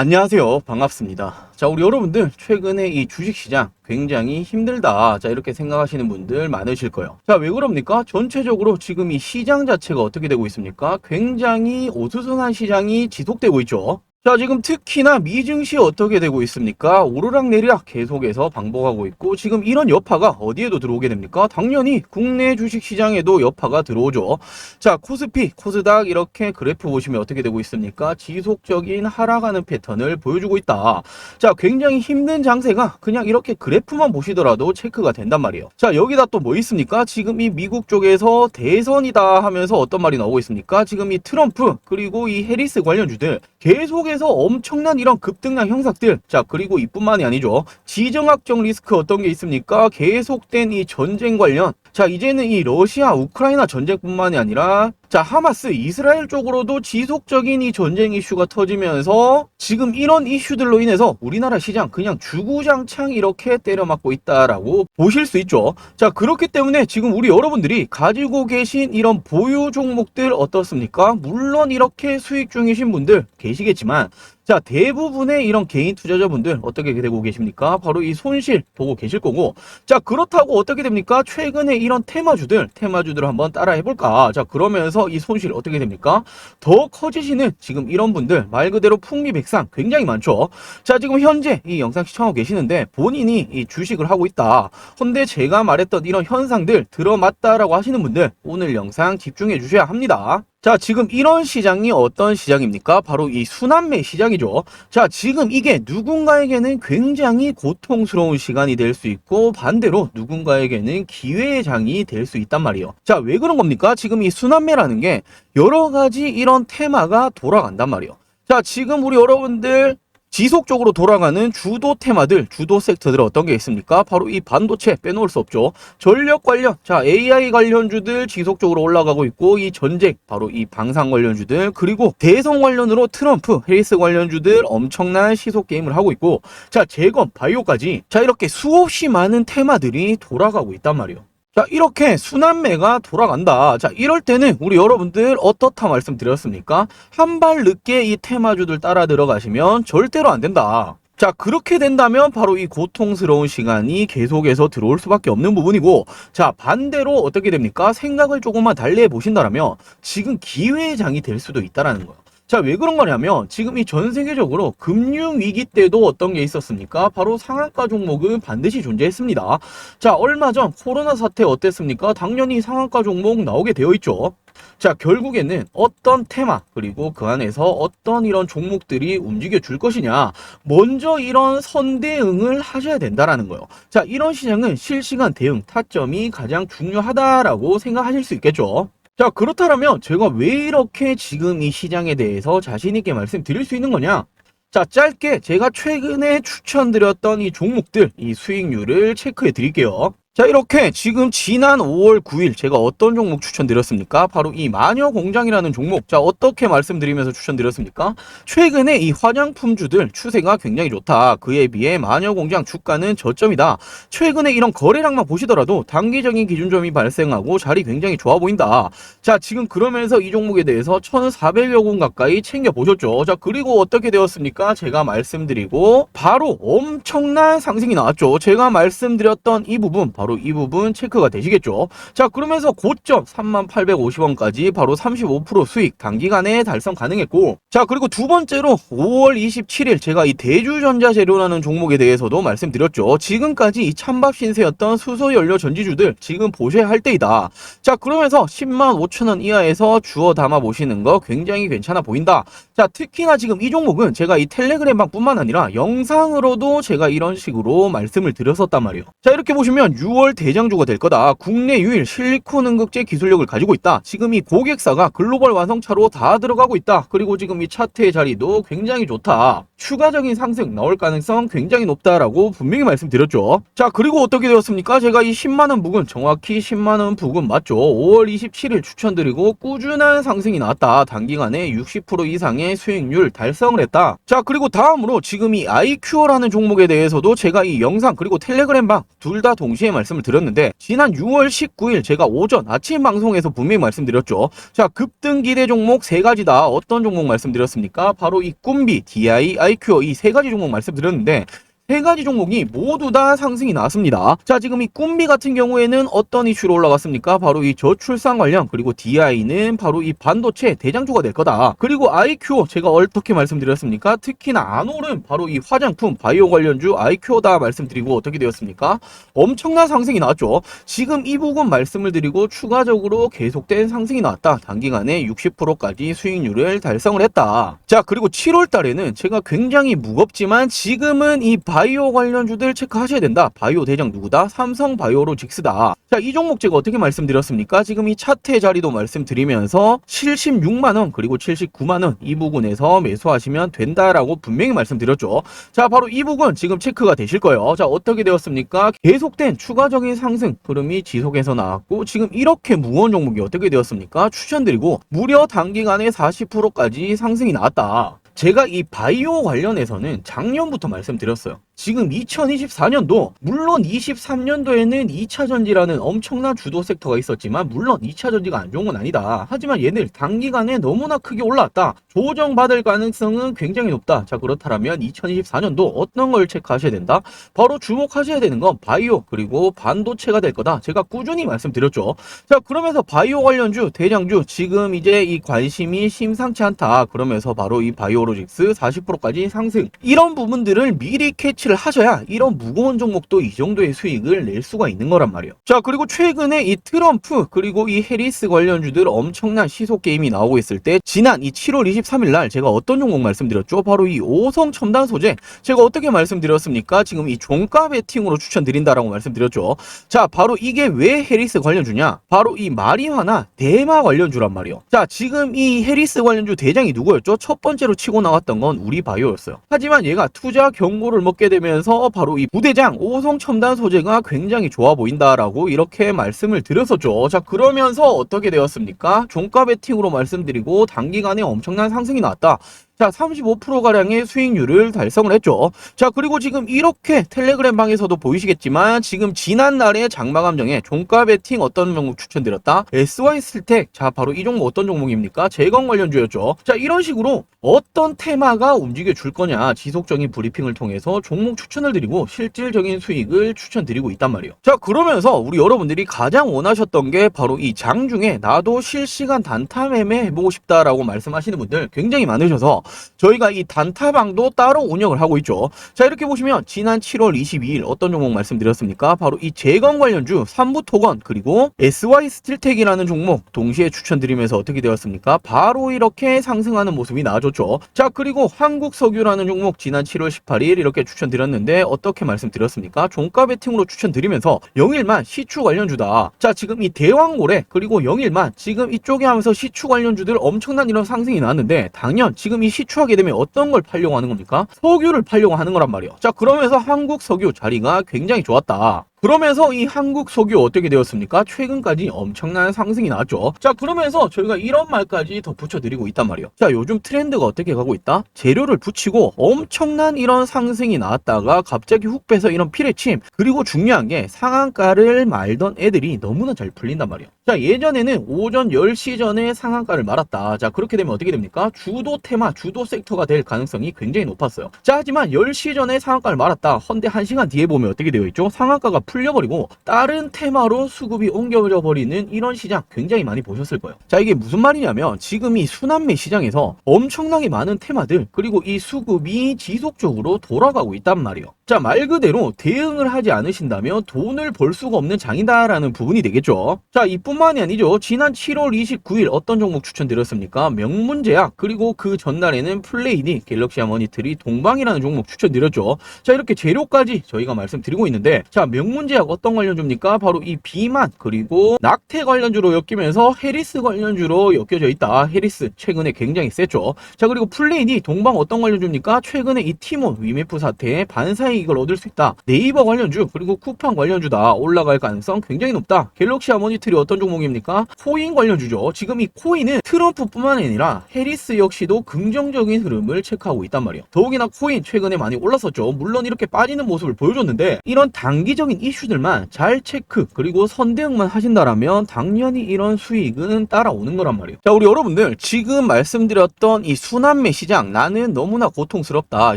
안녕하세요. 반갑습니다. 자, 우리 여러분들 최근에 이 주식시장 굉장히 힘들다. 자, 이렇게 생각하시는 분들 많으실 거예요. 자, 왜 그럽니까? 전체적으로 지금 이 시장 자체가 어떻게 되고 있습니까? 굉장히 오수선한 시장이 지속되고 있죠. 자, 지금 특히나 미증시 어떻게 되고 있습니까? 오르락 내리락 계속해서 반복하고 있고, 지금 이런 여파가 어디에도 들어오게 됩니까? 당연히 국내 주식 시장에도 여파가 들어오죠. 자, 코스피, 코스닥 이렇게 그래프 보시면 어떻게 되고 있습니까? 지속적인 하락하는 패턴을 보여주고 있다. 자, 굉장히 힘든 장세가 그냥 이렇게 그래프만 보시더라도 체크가 된단 말이에요. 자, 여기다 또 뭐 있습니까? 지금 이 미국 쪽에서 대선이다 하면서 어떤 말이 나오고 있습니까? 지금 이 트럼프 그리고 이 해리스 관련주들 계속 해서 엄청난 이런 급등량 형삭들. 자 그리고 이뿐만이 아니죠. 지정학적 리스크 어떤 게 있습니까? 계속된 이 전쟁 관련. 자 이제는 이 러시아 우크라이나 전쟁뿐만이 아니라 자 하마스 이스라엘 쪽으로도 지속적인 이 전쟁 이슈가 터지면서 지금 이런 이슈들로 인해서 우리나라 시장 그냥 주구장창 이렇게 때려맞고 있다라고 보실 수 있죠. 자 그렇기 때문에 지금 우리 여러분들이 가지고 계신 이런 보유 종목들 어떻습니까? 물론 이렇게 수익 중이신 분들 계시겠지만 자, 대부분의 이런 개인 투자자분들 어떻게 되고 계십니까? 바로 이 손실 보고 계실 거고. 자, 그렇다고 어떻게 됩니까? 최근에 이런 테마주들, 테마주들을 한번 따라 해볼까? 자, 그러면서 이 손실 어떻게 됩니까? 더 커지시는 지금 이런 분들, 말 그대로 풍미백상 굉장히 많죠. 자, 지금 현재 이 영상 시청하고 계시는데 본인이 이 주식을 하고 있다. 근데 제가 말했던 이런 현상들 들어맞다라고 하시는 분들 오늘 영상 집중해 주셔야 합니다. 자, 지금 이런 시장이 어떤 시장입니까? 바로 이 순환매 시장이죠. 자, 지금 이게 누군가에게는 굉장히 고통스러운 시간이 될 수 있고 반대로 누군가에게는 기회의 장이 될 수 있단 말이에요. 자, 왜 그런 겁니까? 지금 이 순환매라는 게 여러 가지 이런 테마가 돌아간단 말이에요. 자, 지금 우리 여러분들 지속적으로 돌아가는 주도 테마들, 주도 섹터들 어떤 게 있습니까? 바로 이 반도체 빼놓을 수 없죠. 전력 관련, 자 AI 관련주들 지속적으로 올라가고 있고 이 전쟁, 바로 이 방산 관련주들 그리고 대선 관련으로 트럼프, 해리스 관련주들 엄청난 시속 게임을 하고 있고 자 재건, 바이오까지 자 이렇게 수없이 많은 테마들이 돌아가고 있단 말이에요. 자, 이렇게 순환매가 돌아간다. 자, 이럴 때는 우리 여러분들 어떻다 말씀드렸습니까? 한 발 늦게 이 테마주들 따라 들어가시면 절대로 안 된다. 자, 그렇게 된다면 바로 이 고통스러운 시간이 계속해서 들어올 수밖에 없는 부분이고, 자, 반대로 어떻게 됩니까? 생각을 조금만 달리 해 보신다면 지금 기회의 장이 될 수도 있다라는 거예요. 자, 왜 그런 거냐면 지금 이 전 세계적으로 금융 위기 때도 어떤 게 있었습니까? 바로 상한가 종목은 반드시 존재했습니다. 자, 얼마 전 코로나 사태 어땠습니까? 당연히 상한가 종목 나오게 되어 있죠. 자, 결국에는 어떤 테마, 그리고 그 안에서 어떤 이런 종목들이 움직여 줄 것이냐, 먼저 이런 선대응을 하셔야 된다라는 거예요. 자, 이런 시장은 실시간 대응, 타점이 가장 중요하다라고 생각하실 수 있겠죠. 자, 그렇다면 제가 왜 이렇게 지금 이 시장에 대해서 자신있게 말씀드릴 수 있는 거냐? 자, 짧게 제가 최근에 추천드렸던 이 종목들, 이 수익률을 체크해 드릴게요. 자, 이렇게 지금 지난 5월 9일 제가 어떤 종목 추천드렸습니까? 바로 이 마녀 공장이라는 종목. 자, 어떻게 말씀드리면서 추천드렸습니까? 최근에 이 화장품주들 추세가 굉장히 좋다. 그에 비해 마녀 공장 주가는 저점이다. 최근에 이런 거래량만 보시더라도 단기적인 기준점이 발생하고 자리 굉장히 좋아 보인다. 자, 지금 그러면서 이 종목에 대해서 1,400여 원 가까이 챙겨 보셨죠. 자, 그리고 어떻게 되었습니까? 제가 말씀드리고 바로 엄청난 상승이 나왔죠. 제가 말씀드렸던 이 부분 바로 이 부분 체크가 되시겠죠. 자, 그러면서 고점 3850원까지 바로 35% 수익 단기간에 달성 가능했고 자, 그리고 두 번째로 5월 27일 제가 이 대주전자 재료라는 종목에 대해서도 말씀드렸죠. 지금까지 이 찬밥 신세였던 수소 연료 전지주들 지금 보셔야 할 때이다. 자, 그러면서 10만 5천 원 이하에서 주어 담아 보시는 거 굉장히 괜찮아 보인다. 자, 특히나 지금 이 종목은 제가 이 텔레그램방 뿐만 아니라 영상으로도 제가 이런 식으로 말씀을 드렸었단 말이에요. 자, 이렇게 보시면 6월 대장주가 될 거다. 국내 유일 실리콘 응급제 기술력을 가지고 있다. 지금 이 고객사가 글로벌 완성차로 다 들어가고 있다. 그리고 지금 이 차트의 자리도 굉장히 좋다. 추가적인 상승 나올 가능성 굉장히 높다라고 분명히 말씀드렸죠. 자, 그리고 어떻게 되었습니까? 제가 이 10만원 부근, 정확히 10만원 부근 맞죠? 5월 27일 추천드리고 꾸준한 상승이 나왔다. 단기간에 60% 이상의 수익률 달성을 했다. 자, 그리고 다음으로 지금 이 IQ라는 종목에 대해서도 제가 이 영상 그리고 텔레그램 방 둘 다 동시에 말씀 말씀을 드렸는데 지난 6월 19일 제가 오전 아침 방송에서 분명히 말씀드렸죠. 자 급등 기대 종목 세 가지다. 어떤 종목 말씀드렸습니까? 바로 이 꿈비, DI, IQ 이 세 가지 종목 말씀드렸는데 세 가지 종목이 모두 다 상승이 나왔습니다. 자, 지금 이 꿈비 같은 경우에는 어떤 이슈로 올라갔습니까? 바로 이 저출산 관련, 그리고 DI는 바로 이 반도체 대장주가 될 거다. 그리고 IQ, 제가 어떻게 말씀드렸습니까? 특히나 아놀은 바로 이 화장품, 바이오 관련주 IQ다 말씀드리고 어떻게 되었습니까? 엄청난 상승이 나왔죠. 지금 이 부분 말씀을 드리고 추가적으로 계속된 상승이 나왔다. 단기간에 60%까지 수익률을 달성을 했다. 자, 그리고 7월 달에는 제가 굉장히 무겁지만 지금은 이 바 이오 관련 주들 체크하셔야 된다. 바이오 대장 누구다? 삼성 바이오로직스다. 자, 이 종목 제가 어떻게 말씀드렸습니까? 지금 이 차트 자리도 말씀드리면서 76만원 그리고 79만원 이 부분에서 매수하시면 된다라고 분명히 말씀드렸죠. 자, 바로 이 부분 지금 체크가 되실 거예요. 자, 어떻게 되었습니까? 계속된 추가적인 상승 흐름이 지속해서 나왔고 지금 이렇게 무거운 종목이 어떻게 되었습니까? 추천드리고 무려 단기간에 40%까지 상승이 나왔다. 제가 이 바이오 관련해서는 작년부터 말씀드렸어요. 지금 2024년도 물론 23년도에는 2차 전지라는 엄청난 주도 섹터가 있었지만 물론 2차 전지가 안 좋은 건 아니다. 하지만 얘들 단기간에 너무나 크게 올랐다. 조정받을 가능성은 굉장히 높다. 자 그렇다면 2024년도 어떤 걸 체크하셔야 된다? 바로 주목하셔야 되는 건 바이오 그리고 반도체가 될 거다. 제가 꾸준히 말씀드렸죠. 자 그러면서 바이오 관련주 대장주 지금 이제 이 관심이 심상치 않다. 그러면서 바로 이 바이오로직스 40%까지 상승 이런 부분들을 미리 캐치 를 하셔야 이런 무거운 종목도 이 정도의 수익을 낼 수가 있는 거란 말이에요. 자 그리고 최근에 이 트럼프 그리고 이 해리스 관련주들 엄청난 시속 게임이 나오고 있을 때 지난 이 7월 23일 날 제가 어떤 종목 말씀드렸죠? 바로 이 오성 첨단 소재 제가 어떻게 말씀드렸습니까? 지금 이 종가 베팅으로 추천드린다라고 말씀드렸죠. 자 바로 이게 왜 해리스 관련주냐? 바로 이 마리화나 대마 관련주란 말이에요. 자 지금 이 해리스 관련주 대장이 누구였죠? 첫 번째로 치고 나왔던 건 우리 바이오였어요. 하지만 얘가 투자 경고를 먹게 되면 서 바로 이 부대장 오성 첨단 소재가 굉장히 좋아 보인다라고 이렇게 말씀을 드렸었죠. 자 그러면서 어떻게 되었습니까? 종가 베팅으로 말씀드리고 단기간에 엄청난 상승이 나왔다. 자, 35%가량의 수익률을 달성을 했죠. 자, 그리고 지금 이렇게 텔레그램 방에서도 보이시겠지만 지금 지난날의 장마감정에 종가 베팅 어떤 종목 추천드렸다? SY 스택. 자, 바로 이 종목 어떤 종목입니까? 재건 관련주였죠. 자, 이런 식으로 어떤 테마가 움직여 줄 거냐 지속적인 브리핑을 통해서 종목 추천을 드리고 실질적인 수익을 추천드리고 있단 말이에요. 자, 그러면서 우리 여러분들이 가장 원하셨던 게 바로 이 장중에 나도 실시간 단타 매매 해보고 싶다라고 말씀하시는 분들 굉장히 많으셔서 저희가 이 단타방도 따로 운영을 하고 있죠. 자, 이렇게 보시면 지난 7월 22일 어떤 종목 말씀드렸습니까? 바로 이 재건 관련주 삼부토건 그리고 SY 스틸텍이라는 종목 동시에 추천드리면서 어떻게 되었습니까? 바로 이렇게 상승하는 모습이 나와줬죠. 자, 그리고 한국석유라는 종목 지난 7월 18일 이렇게 추천드렸는데 어떻게 말씀드렸습니까? 종가 베팅으로 추천드리면서 영일만 시추 관련주다. 자, 지금 이 대왕고래 그리고 영일만 지금 이쪽에 하면서 시추 관련주들 엄청난 이런 상승이 나왔는데 당연 지금 이 시추하게 되면 어떤 걸 팔려고 하는 겁니까? 석유를 팔려고 하는 거란 말이에요. 자, 그러면서 한국 석유 자리가 굉장히 좋았다. 그러면서 이 한국 석유 어떻게 되었습니까? 최근까지 엄청난 상승이 나왔죠. 자, 그러면서 저희가 이런 말까지 덧붙여 드리고 있단 말이에요. 자, 요즘 트렌드가 어떻게 가고 있다? 재료를 붙이고 엄청난 이런 상승이 나왔다가 갑자기 훅 빼서 이런 피레침. 그리고 중요한 게 상한가를 말던 애들이 너무나 잘 풀린단 말이에요. 자, 예전에는 오전 10시 전에 상한가를 말았다. 자, 그렇게 되면 어떻게 됩니까? 주도 테마, 주도 섹터가 될 가능성이 굉장히 높았어요. 자, 하지만 10시 전에 상한가를 말았다. 헌데 1시간 뒤에 보면 어떻게 되어 있죠? 상한가가 풀려버리고 다른 테마로 수급이 옮겨져 버리는 이런 시장 굉장히 많이 보셨을 거예요. 자, 이게 무슨 말이냐면 지금 이 순환매 시장에서 엄청나게 많은 테마들 그리고 이 수급이 지속적으로 돌아가고 있단 말이에요. 자, 말 그대로 대응을 하지 않으신다면 돈을 벌 수가 없는 장이다라는 부분이 되겠죠. 자, 이뿐만이 아니죠. 지난 7월 29일 어떤 종목 추천드렸습니까? 명문제약 그리고 그 전날에는 플레이디, 갤럭시 하모니트리, 동방이라는 종목 추천드렸죠. 자, 이렇게 재료까지 저희가 말씀드리고 있는데 자, 명문제약 어떤 관련주입니까? 바로 이 비만 그리고 낙태 관련주로 엮이면서 해리스 관련주로 엮여져 있다. 해리스 최근에 굉장히 셌죠. 자, 그리고 플레이디, 동방 어떤 관련주입니까? 최근에 이 티몬 위메프 사태에 반사이 이걸 얻을 수 있다. 네이버 관련주 그리고 쿠팡 관련주다 올라갈 가능성 굉장히 높다. 갤럭시 하모니트리 어떤 종목입니까? 코인 관련주죠. 지금 이 코인은 트럼프뿐만 아니라 해리스 역시도 긍정적인 흐름을 체크하고 있단 말이에요. 더욱이나 코인 최근에 많이 올랐었죠. 물론 이렇게 빠지는 모습을 보여줬는데 이런 단기적인 이슈들만 잘 체크 그리고 선대응만 하신다라면 당연히 이런 수익은 따라오는 거란 말이에요. 자, 우리 여러분들 지금 말씀드렸던 이 순환매 시장 나는 너무나 고통스럽다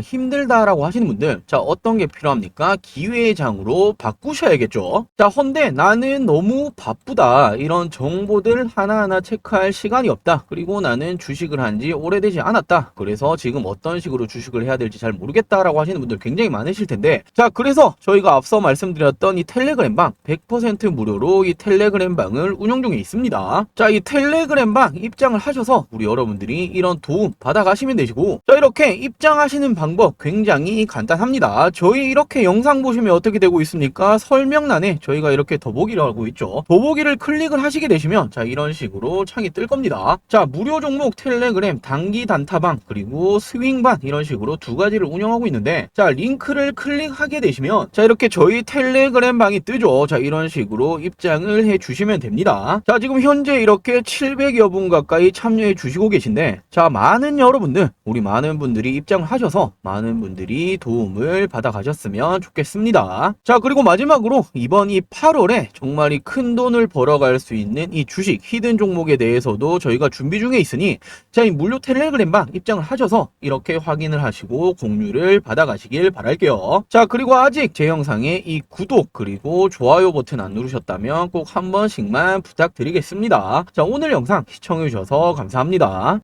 힘들다라고 하시는 분들 자 어떤 게 필요합니까? 기회의 장으로 바꾸셔야겠죠. 자 헌데 나는 너무 바쁘다 이런 정보들 하나하나 체크할 시간이 없다. 그리고 나는 주식을 한 지 오래되지 않았다. 그래서 지금 어떤 식으로 주식을 해야 될지 잘 모르겠다라고 하시는 분들 굉장히 많으실 텐데 자 그래서 저희가 앞서 말씀드렸던 이 텔레그램 방 100% 무료로 이 텔레그램 방을 운영 중에 있습니다. 자 이 텔레그램 방 입장을 하셔서 우리 여러분들이 이런 도움 받아가시면 되시고 자 이렇게 입장하시는 방법 굉장히 간단합니다. 저희 이렇게 영상 보시면 어떻게 되고 있습니까? 설명란에 저희가 이렇게 더보기를 하고 있죠. 더보기를 클릭을 하시게 되시면 자 이런 식으로 창이 뜰 겁니다. 자 무료 종목 텔레그램 단기 단타방 그리고 스윙반 이런 식으로 두 가지를 운영하고 있는데 자 링크를 클릭하게 되시면 자 이렇게 저희 텔레그램 방이 뜨죠. 자 이런 식으로 입장을 해 주시면 됩니다. 자 지금 현재 이렇게 700여 분 가까이 참여해 주시고 계신데 자 많은 여러분들 우리 많은 분들이 입장을 하셔서 많은 분들이 도움을 받아 가셨으면 좋겠습니다. 자 그리고 마지막으로 이번 이 8월에 정말 이 큰 돈을 벌어갈 수 있는 이 주식 히든 종목에 대해서도 저희가 준비 중에 있으니 자 이 무료 텔레그램방 입장을 하셔서 이렇게 확인을 하시고 공유를 받아 가시길 바랄게요. 자 그리고 아직 제 영상에 이 구독 그리고 좋아요 버튼 안 누르셨다면 꼭 한 번씩만 부탁드리겠습니다. 자 오늘 영상 시청해 주셔서 감사합니다.